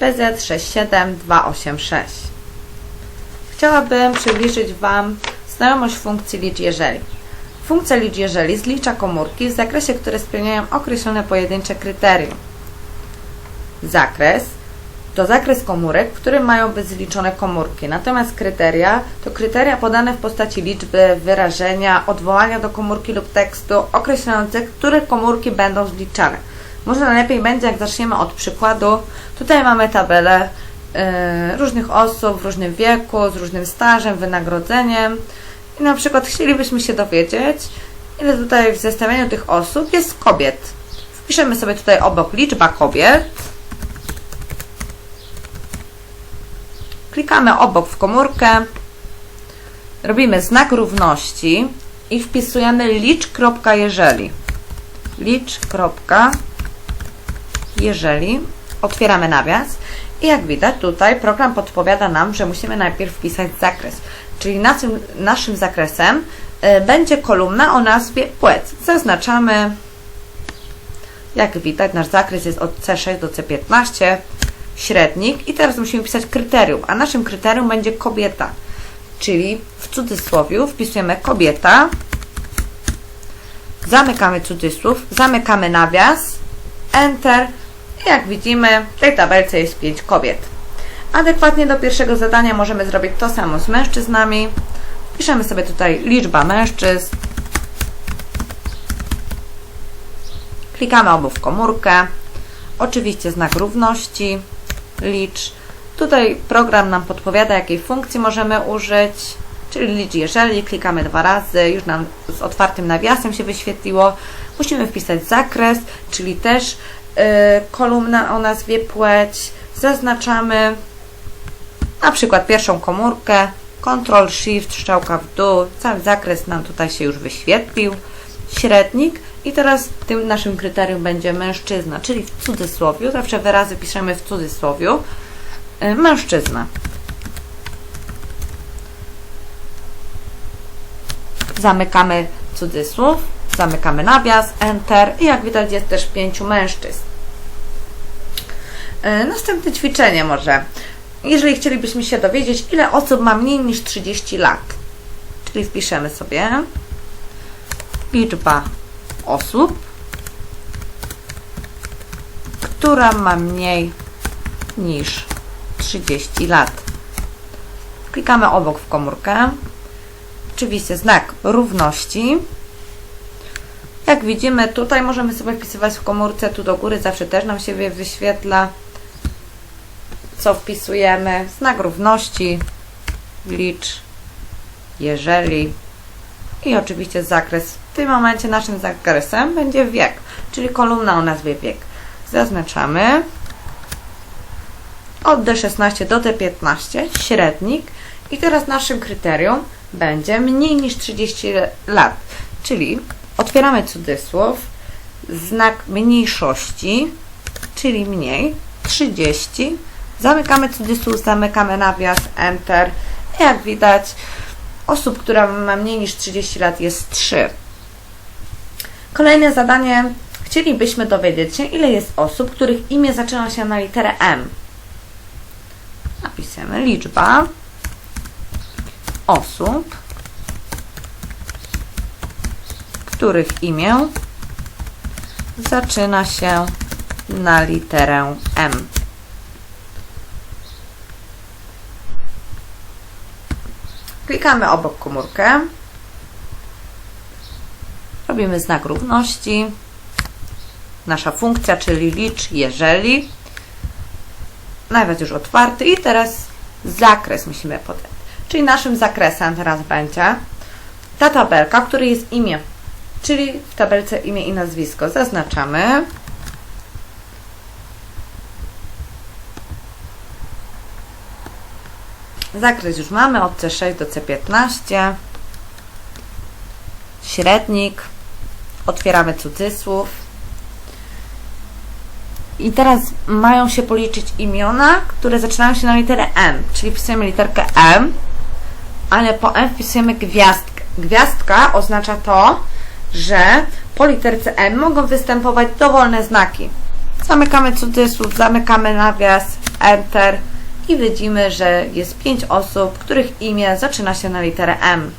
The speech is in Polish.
PZ67286. Chciałabym przybliżyć Wam znajomość funkcji licz jeżeli. Funkcja licz jeżeli zlicza komórki w zakresie, które spełniają określone pojedyncze kryterium. Zakres to zakres komórek, w którym mają być zliczone komórki. Natomiast kryteria to kryteria podane w postaci liczby, wyrażenia, odwołania do komórki lub tekstu określające, które komórki będą zliczane. Może najlepiej będzie, jak zaczniemy od przykładu. Tutaj mamy tabelę yy, różnych osób w różnym wieku, z różnym stażem, wynagrodzeniem. I na przykład chcielibyśmy się dowiedzieć, ile tutaj w zestawieniu tych osób jest kobiet. Wpiszemy sobie tutaj obok liczba kobiet. Klikamy obok w komórkę, robimy znak równości i wpisujemy licz.jeżeli. Licz.jeżeli. Otwieramy nawias i jak widać tutaj program podpowiada nam, że musimy najpierw wpisać zakres. Czyli naszym, naszym zakresem y, będzie kolumna o nazwie płeć. Zaznaczamy, jak widać nasz zakres jest od C6 do C15 średnik i teraz musimy pisać kryterium, a naszym kryterium będzie kobieta, czyli w cudzysłowie wpisujemy kobieta, zamykamy cudzysłów, zamykamy nawias, enter jak widzimy w tej tabelce jest 5 kobiet. Adekwatnie do pierwszego zadania możemy zrobić to samo z mężczyznami. Piszemy sobie tutaj liczba mężczyzn. Klikamy obu w komórkę. Oczywiście znak równości licz. Tutaj program nam podpowiada, jakiej funkcji możemy użyć, czyli licz jeżeli, klikamy dwa razy, już nam z otwartym nawiasem się wyświetliło. Musimy wpisać zakres, czyli też kolumna o nazwie płeć. Zaznaczamy na przykład pierwszą komórkę, Ctrl Shift, strzałka w dół, cały zakres nam tutaj się już wyświetlił, średnik i teraz tym naszym kryterium będzie mężczyzna, czyli w cudzysłowie, zawsze wyrazy piszemy w cudzysłowie, y, mężczyzna. Zamykamy cudzysłów, zamykamy nawias, enter i jak widać jest też pięciu mężczyzn. Y, następne ćwiczenie może. Jeżeli chcielibyśmy się dowiedzieć, ile osób ma mniej niż 30 lat, czyli wpiszemy sobie liczba osób, która ma mniej niż 30 lat. Klikamy obok w komórkę. Oczywiście znak równości. Jak widzimy, tutaj możemy sobie wpisywać w komórce, tu do góry zawsze też nam się wyświetla, co wpisujemy. Znak równości, licz, jeżeli i oczywiście zakres. W tym momencie naszym zakresem będzie wiek, czyli kolumna o nazwie wiek. Zaznaczamy od D16 do D15 średnik i teraz naszym kryterium będzie mniej niż 30 lat, czyli otwieramy cudzysłów, znak mniejszości, czyli mniej, 30, zamykamy cudzysłów, zamykamy nawias, enter, jak widać osób, która ma mniej niż 30 lat jest 3. Kolejne zadanie. Chcielibyśmy dowiedzieć się, ile jest osób, których imię zaczyna się na literę M. Napiszemy liczba osób, których imię zaczyna się na literę M. Klikamy obok komórkę. Robimy znak równości. Nasza funkcja, czyli licz, jeżeli. Nawet już otwarty. I teraz zakres musimy podać. Czyli naszym zakresem teraz będzie ta tabelka, w której jest imię. Czyli w tabelce imię i nazwisko. Zaznaczamy. Zakres już mamy od C6 do C15. Średnik. Otwieramy cudzysłów. I teraz mają się policzyć imiona, które zaczynają się na literę M, czyli wpisujemy literkę M, ale po M wpisujemy gwiazdkę. Gwiazdka oznacza to, że po literce M mogą występować dowolne znaki. Zamykamy cudzysłów, zamykamy nawias Enter i widzimy, że jest 5 osób, których imię zaczyna się na literę M.